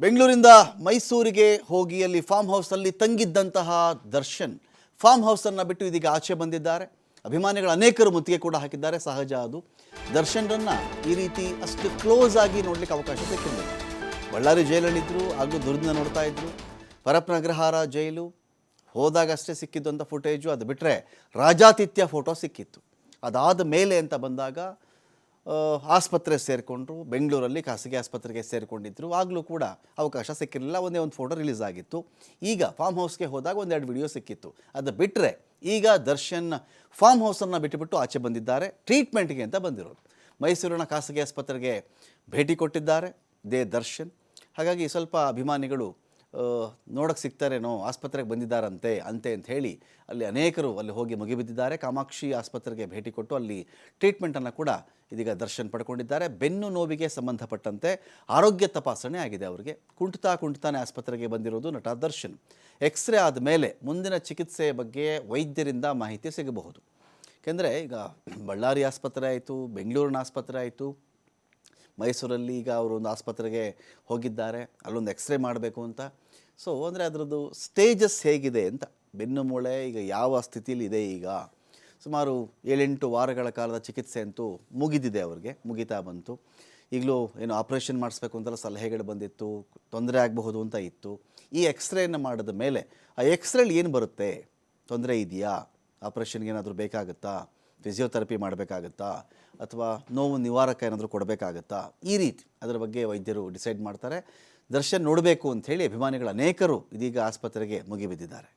ಬೆಂಗಳೂರಿಂದ ಮೈಸೂರಿಗೆ ಹೋಗಿ ಅಲ್ಲಿ ಫಾರ್ಮ್ ಹೌಸಲ್ಲಿ ತಂಗಿದ್ದಂತಹ ದರ್ಶನ್. ಫಾರ್ಮ್ ಹೌಸನ್ನು ಬಿಟ್ಟು ಇದೀಗ ಆಚೆ ಬಂದಿದ್ದಾರೆ. ಅಭಿಮಾನಿಗಳು ಅನೇಕರು ಮುತ್ತಿಗೆ ಕೂಡ ಹಾಕಿದ್ದಾರೆ. ಸಹಜ ಅದು. ದರ್ಶನ್ರನ್ನ ಈ ರೀತಿ ಅಷ್ಟು ಕ್ಲೋಸ್ ಆಗಿ ನೋಡ್ಲಿಕ್ಕೆ ಅವಕಾಶ ಸಿಕ್ಕಿಲ್ಲ ಬಳ್ಳಾರಿ ಜೈಲಲ್ಲಿದ್ದರು ಹಾಗೂ ದುರ್ದಿನ ನೋಡ್ತಾ ಇದ್ರು. ಪರಪ್ನಗ್ರಹಾರ ಜೈಲು. ಹೋದಾಗ ಅಷ್ಟೇ ಸಿಕ್ಕಿದ್ದು ಅಂತ ಫುಟೇಜು ಅದು ಬಿಟ್ಟರೆ ರಾಜಾತಿಥ್ಯ ಫೋಟೋ ಸಿಕ್ಕಿತ್ತು. ಅದಾದ ಮೇಲೆ ಅಂತ ಬಂದಾಗ ಆಸ್ಪತ್ರೆ ಸೇರಿಕೊಂಡ್ರು, ಬೆಂಗಳೂರಲ್ಲಿ ಖಾಸಗಿ ಆಸ್ಪತ್ರೆಗೆ ಸೇರಿಕೊಂಡಿದ್ದರು ಆಗಲೂ ಕೂಡ ಅವಕಾಶ ಸಿಕ್ಕಿರಲಿಲ್ಲ, ಒಂದೇ ಒಂದು ಫೋಟೋ ರಿಲೀಸ್ ಆಗಿತ್ತು. ಈಗ ಫಾರ್ಮ್ ಹೌಸ್ಗೆ ಹೋದಾಗ ಒಂದೆರಡು ವಿಡಿಯೋ ಸಿಕ್ಕಿತ್ತು. ಅದು ಬಿಟ್ಟರೆ ಈಗ ದರ್ಶನ್ ಫಾರ್ಮ್ ಹೌಸನ್ನು ಬಿಟ್ಟುಬಿಟ್ಟು ಆಚೆ ಬಂದಿದ್ದಾರೆ ಟ್ರೀಟ್ಮೆಂಟ್ಗೆ ಅಂತ ಬಂದಿರೋದು. ಮೈಸೂರಿನ ಖಾಸಗಿ ಆಸ್ಪತ್ರೆಗೆ ಭೇಟಿ ಕೊಟ್ಟಿದ್ದಾರೆ, ದೇ ದರ್ಶನ್. ಹಾಗಾಗಿ ಸ್ವಲ್ಪ ಅಭಿಮಾನಿಗಳು ನೋಡೋಕ್ಕೆ ಸಿಗ್ತಾರೇನೋ, ಆಸ್ಪತ್ರೆಗೆ ಬಂದಿದ್ದಾರಂತೆ, ಅಂತೆ ಅಂತ ಹೇಳಿ ಅಲ್ಲಿ ಅನೇಕರು ಅಲ್ಲಿ ಹೋಗಿ ಮುಗಿಬಿದ್ದಿದ್ದಾರೆ. ಕಾಮಾಕ್ಷಿ ಆಸ್ಪತ್ರೆಗೆ ಭೇಟಿ ಕೊಟ್ಟು ಅಲ್ಲಿ ಟ್ರೀಟ್ಮೆಂಟನ್ನು ಕೂಡ ಇದೀಗ ದರ್ಶನ್ ಪಡ್ಕೊಂಡಿದ್ದಾರೆ. ಬೆನ್ನು ನೋವಿಗೆ ಸಂಬಂಧಪಟ್ಟಂತೆ ಆರೋಗ್ಯ ತಪಾಸಣೆ ಆಗಿದೆ ಅವರಿಗೆ. ಕುಂಟುತ್ತಾ ಕುಂಟ್ತಾನೆ ಆಸ್ಪತ್ರೆಗೆ ಬಂದಿರೋದು ನಟ ದರ್ಶನ್. ಎಕ್ಸ್ರೇ ಆದ ಮೇಲೆ ಮುಂದಿನ ಚಿಕಿತ್ಸೆಯ ಬಗ್ಗೆ ವೈದ್ಯರಿಂದ ಮಾಹಿತಿ ಸಿಗಬಹುದು. ಏಕೆಂದರೆ ಈಗ ಬಳ್ಳಾರಿ ಆಸ್ಪತ್ರೆ ಆಯಿತು, ಬೆಂಗಳೂರಿನ ಆಸ್ಪತ್ರೆ ಆಯಿತು, ಮೈಸೂರಲ್ಲಿ ಈಗ ಅವರು ಒಂದು ಆಸ್ಪತ್ರೆಗೆ ಹೋಗಿದ್ದಾರೆ. ಅಲ್ಲೊಂದು ಎಕ್ಸ್ರೇ ಮಾಡಬೇಕು ಅಂತ. ಸೊ ಅಂದರೆ ಅದರದ್ದು ಸ್ಟೇಜಸ್ ಹೇಗಿದೆ ಅಂತ. ಬೆನ್ನು ಮೂಳೆ, ಈಗ ಯಾವ ಸ್ಥಿತಿಯಲ್ಲಿ ಇದೆ ಈಗ? ಸುಮಾರು ಏಳೆಂಟು ವಾರಗಳ ಕಾಲದ ಚಿಕಿತ್ಸೆ ಅಂತೂ ಮುಗಿದಿದೆ ಅವ್ರಿಗೆ, ಮುಗಿತಾ ಬಂತು. ಈಗಲೂ ಏನು ಆಪ್ರೇಷನ್ ಮಾಡಿಸ್ಬೇಕು ಅಂತೆಲ್ಲ ಸಲಹೆಗಳು ಬಂದಿತ್ತು, ತೊಂದರೆ ಆಗಬಹುದು ಅಂತ ಇತ್ತು. ಈ ಎಕ್ಸ್ರೇನ ಮಾಡಿದ ಮೇಲೆ ಆ ಎಕ್ಸ್ರೇಲಿ ಏನು ಬರುತ್ತೆ? ತೊಂದರೆ ಇದೆಯಾ? ಆಪ್ರೇಷನ್ಗೆ ಏನಾದರೂ ಬೇಕಾಗುತ್ತಾ? ಫಿಸಿಯೋಥೆರಪಿ ಮಾಡಬೇಕಾಗತ್ತಾ? ಅಥವಾ ನೋವು ನಿವಾರಕ ಏನಾದರೂ ಕೊಡಬೇಕಾಗತ್ತಾ? ಈ ರೀತಿ ಅದರ ಬಗ್ಗೆ ವೈದ್ಯರು ಡಿಸೈಡ್ ಮಾಡ್ತಾರೆ. ದರ್ಶನ್ ನೋಡಬೇಕು ಅಂತ ಹೇಳಿ ಅಭಿಮಾನಿಗಳ ಅನೇಕರು ಇದೀಗ ಆಸ್ಪತ್ರೆಗೆ ಮುಗಿಬಿದ್ದಿದ್ದಾರೆ